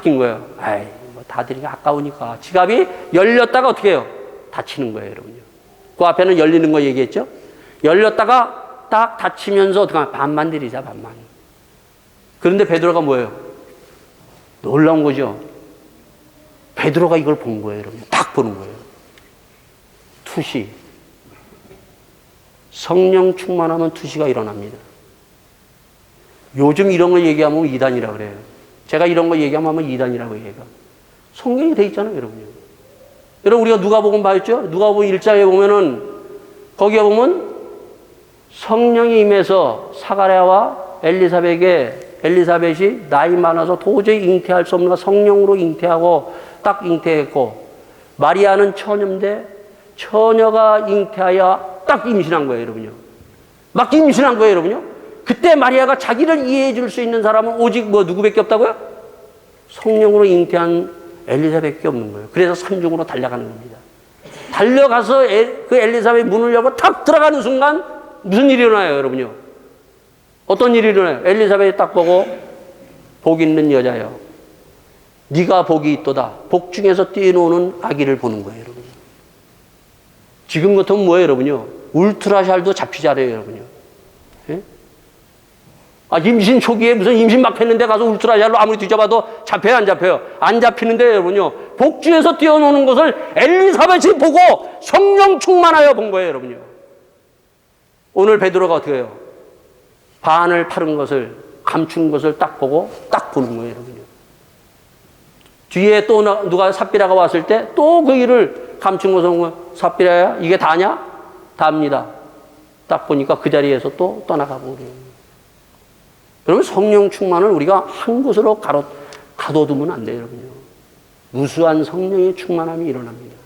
낀 거예요. 아이, 뭐 다들이 아까우니까. 지갑이 열렸다가 어떻게 해요? 닫히는 거예요, 여러분요. 그 앞에는 열리는 거 얘기했죠? 열렸다가 딱 닫히면서 하면 반만 들이자, 반만. 그런데 베드로가 뭐예요? 놀라운 거죠. 베드로가 이걸 본 거예요, 여러분. 딱 보는 거예요. 투시. 성령 충만하면 투시가 일어납니다. 요즘 이런 거 얘기하면 이단이라 그래요. 제가 이런 거 얘기하면 이단이라고 얘기해요. 성경이 돼 있잖아요, 여러분요. 여러분, 우리가 누가 복음 봤죠? 누가복음 1장에 보면은, 거기에 보면 성령이 임해서 사가랴와 엘리사벳에게 엘리사벳이 나이 많아서 도저히 잉태할 수 없는 성령으로 잉태하고 딱 잉태했고 마리아는 처녀인데 처녀가 잉태하여 딱 임신한 거예요, 여러분요. 막 임신한 거예요, 여러분요. 그때 마리아가 자기를 이해해 줄 수 있는 사람은 오직 뭐 누구밖에 없다고요? 성령으로 잉태한 엘리사벳밖에 없는 거예요. 그래서 산중으로 달려가는 겁니다. 달려가서 에- 그 엘리사벳 문을 열고 탁 들어가는 순간 무슨 일이 일어나요, 여러분요? 어떤 일이 일어나요? 엘리사벳이 딱 보고 복 있는 여자요. 네가 복이 있도다. 복 중에서 뛰어노는 아기를 보는 거예요, 여러분. 지금 같으면 뭐예요, 여러분요? 울트라샬도 잡히지 않아요, 여러분요. 예? 아, 임신 초기에 무슨 임신 막 했는데 가서 울트라샬로 아무리 뒤져봐도 잡혀요, 안 잡혀요? 안 잡히는데, 여러분요. 복주에서 뛰어노는 것을 엘리사벳이 보고 성령 충만하여 본 거예요, 여러분요. 오늘 베드로가 어떻게 해요? 반을 파른 것을, 감춘 것을 딱 보고 딱 보는 거예요, 여러분요. 뒤에 또 나- 누가 삽비라가 왔을 때 또 그 일을 감춘 것을 보면 삽비라야? 이게 다냐? 답니다. 딱 보니까 그 자리에서 또 떠나가고 그래요. 여러분 성령 충만을 우리가 한 곳으로 가로, 가둬두면 안 돼요, 여러분요. 무수한 성령의 충만함이 일어납니다.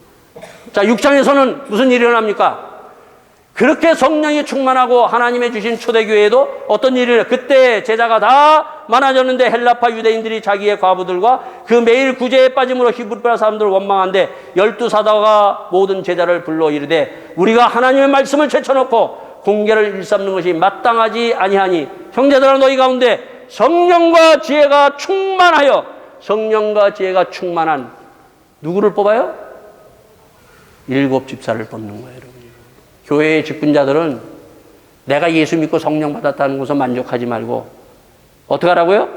자, 6장에서는 무슨 일이 일어납니까? 그렇게 성령이 충만하고 하나님의 주신 초대교회에도 어떤 일어나 그때 제자가 다 많아졌는데 헬라파 유대인들이 자기의 과부들과 그 매일 구제에 빠짐으로 히브리파 사람들을 원망한데 열두 사도가 모든 제자를 불러 이르되 우리가 하나님의 말씀을 제쳐놓고 공개를 일삼는 것이 마땅하지 아니하니 형제들아 너희 가운데 성령과 지혜가 충만하여 성령과 지혜가 충만한 누구를 뽑아요? 일곱 집사를 뽑는 거예요, 여러분. 교회의 직분자들은 내가 예수 믿고 성령 받았다는 것에 만족하지 말고 어떻게 하라고요?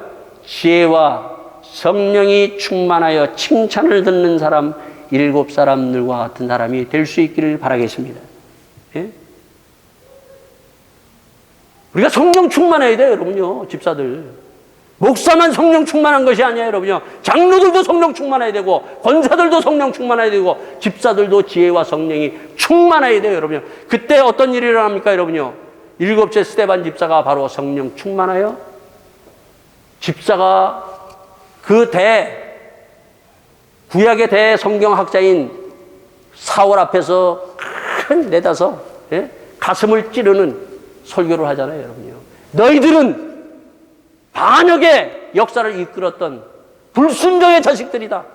지혜와 성령이 충만하여 칭찬을 듣는 사람 일곱 사람들과 같은 사람이 될 수 있기를 바라겠습니다. 예? 우리가 성령 충만해야 돼요, 여러분요, 집사들. 목사만 성령 충만한 것이 아니에요, 여러분요. 장로들도 성령 충만해야 되고, 권사들도 성령 충만해야 되고, 집사들도 지혜와 성령이 충만해야 돼요, 여러분요. 그때 어떤 일이 일어납니까, 여러분요? 일곱째 스테반 집사가 바로 성령 충만하여 집사가 그 대, 구약의 대 성경학자인 사월 앞에서 큰 내다서 예? 가슴을 찌르는 설교를 하잖아요, 여러분요. 너희들은 반역의 역사를 이끌었던 불순종의 자식들이다.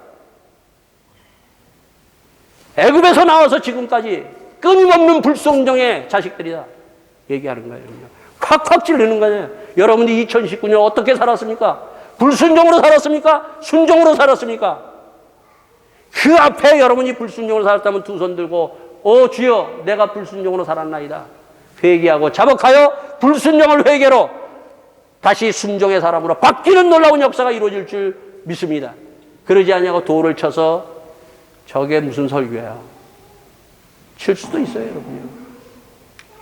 애굽에서 나와서 지금까지 끊임없는 불순종의 자식들이다. 얘기하는 거예요. 콱콱 찌르는 거예요. 여러분들이 2019년 어떻게 살았습니까? 불순종으로 살았습니까? 순종으로 살았습니까? 그 앞에 여러분이 불순종으로 살았다면 두 손 들고 오 주여 내가 불순종으로 살았나이다. 회개하고 자복하여 불순종을 회개로 다시 순종의 사람으로 바뀌는 놀라운 역사가 이루어질 줄 믿습니다. 그러지 않냐고 돌을 쳐서 저게 무슨 설교야. 칠 수도 있어요, 여러분요.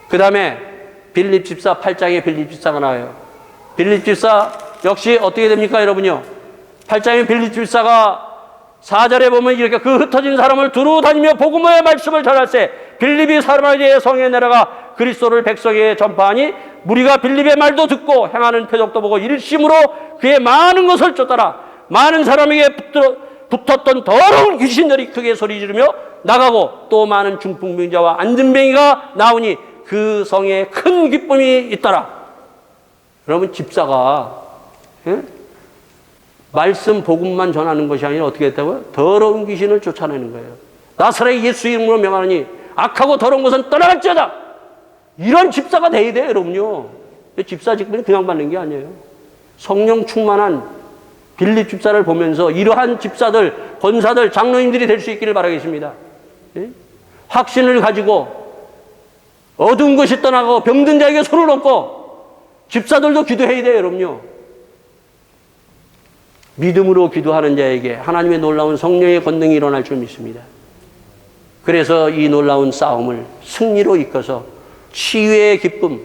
그 다음에 빌립 집사 8장에 빌립 집사가 나와요. 빌립 집사 역시 어떻게 됩니까, 여러분요? 8장에 빌립 집사가 4절에 보면 이렇게 그 흩어진 사람을 두루 다니며 복음의 말씀을 전할세 빌립이 사마리아의 성에 내려가 그리스도를 백성에게 전파하니 무리가 빌립의 말도 듣고 행하는 표적도 보고 일심으로 그의 많은 것을 쫓더라 많은 사람에게 붙었던 더러운 귀신들이 크게 소리 지르며 나가고 또 많은 중풍병자와 안진병이가 나오니 그 성에 큰 기쁨이 있더라 여러분 집사가 예? 말씀 복음만 전하는 것이 아니라 어떻게 했다고요? 더러운 귀신을 쫓아내는 거예요. 나사렛 예수 이름으로 명하니 악하고 더러운 것은 떠나갈지어다. 이런 집사가 돼야 돼요, 여러분요. 집사 직분이 그냥 받는 게 아니에요. 성령 충만한 빌립 집사를 보면서 이러한 집사들, 권사들, 장로님들이 될 수 있기를 바라겠습니다. 예? 확신을 가지고 어두운 것이 떠나고 병든 자에게 손을 놓고 집사들도 기도해야 돼요, 여러분요. 믿음으로 기도하는 자에게 하나님의 놀라운 성령의 권능이 일어날 줄 믿습니다. 그래서 이 놀라운 싸움을 승리로 이끌어서 치유의 기쁨,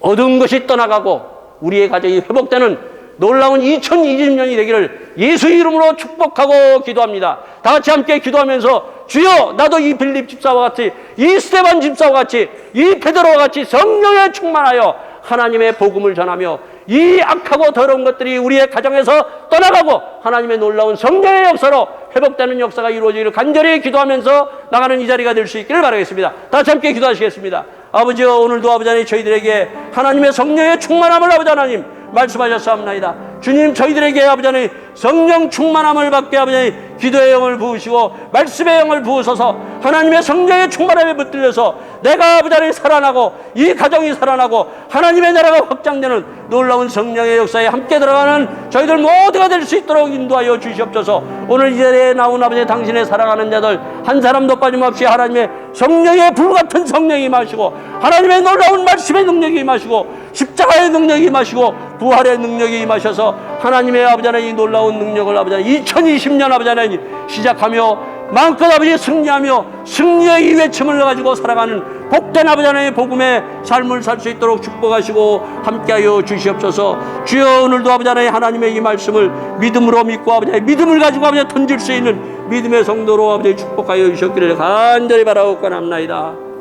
어두운 것이 떠나가고 우리의 가정이 회복되는 놀라운 2020년이 되기를 예수 이름으로 축복하고 기도합니다. 다 같이 함께 기도하면서 주여 나도 이 빌립 집사와 같이 이 스테반 집사와 같이 이 베드로와 같이 성령에 충만하여 하나님의 복음을 전하며 이 악하고 더러운 것들이 우리의 가정에서 떠나가고 하나님의 놀라운 성령의 역사로 회복되는 역사가 이루어지기를 간절히 기도하면서 나가는 이 자리가 될 수 있기를 바라겠습니다. 다 함께 기도하시겠습니다. 아버지여 오늘도 아버지 하나님 저희들에게 하나님의 성령의 충만함을 아버지 하나님 말씀하셨사옵나이다. 주님 저희들에게 아버지 성령 충만함을 받게 아버지 기도의 영을 부으시고 말씀의 영을 부으셔서 하나님의 성령의 충만함에 붙들려서 내가 아버지 살아나고 이 가정이 살아나고 하나님의 나라가 확장되는 놀라운 성령의 역사에 함께 들어가는 저희들 모두가 될 수 있도록 인도하여 주시옵소서 오늘 이 자리에 나온 아버지 당신의 사랑하는 자들 한 사람도 빠짐없이 하나님의 성령의 불같은 성령이 마시고 하나님의 놀라운 말씀의 능력이 임하시고 십자가의 능력이 임하시고 부활의 능력이 임하셔서 하나님의 아버지 하나님 이 놀라운 능력을 아버지 하나님 2020년 아버지 하나님 시작하며 마음껏 아버지 승리하며 승리의 이 외침을 가지고 살아가는 복된 아버지 하나님의 복음의 삶을 살 수 있도록 축복하시고 함께하여 주시옵소서. 주여 오늘도 아버지 하나님 하나님의 이 말씀을 믿음으로 믿고 아버지 믿음을 가지고 아버지 던질 수 있는 믿음의 성도로 아버지 축복하여 주셨기를 간절히 바라옵고 남나이다